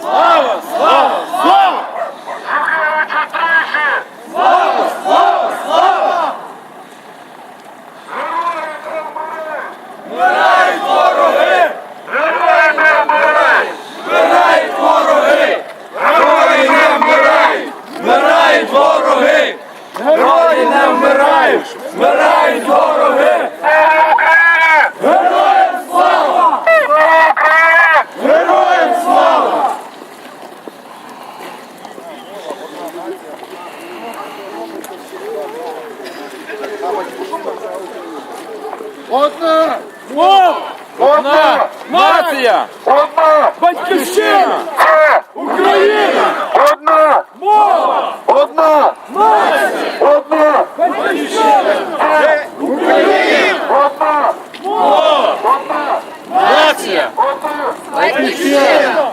Слава! Слава! Слава! Слава! Слава! Слава! Вмирають вороги! Вмирають вороги! Герої не вмирають! Вмирають вороги! Герої не вмирають! Вмирають вороги! Героям слава! Героям слава! Одна! Мова! Одна! Нація! Одна! Батьківщина! Україна! Одна! Мова! Одна! Нація! Одна! Батьківщина! Україна! Одна! Мова! Одна! Нація! Одна! Батьківщина!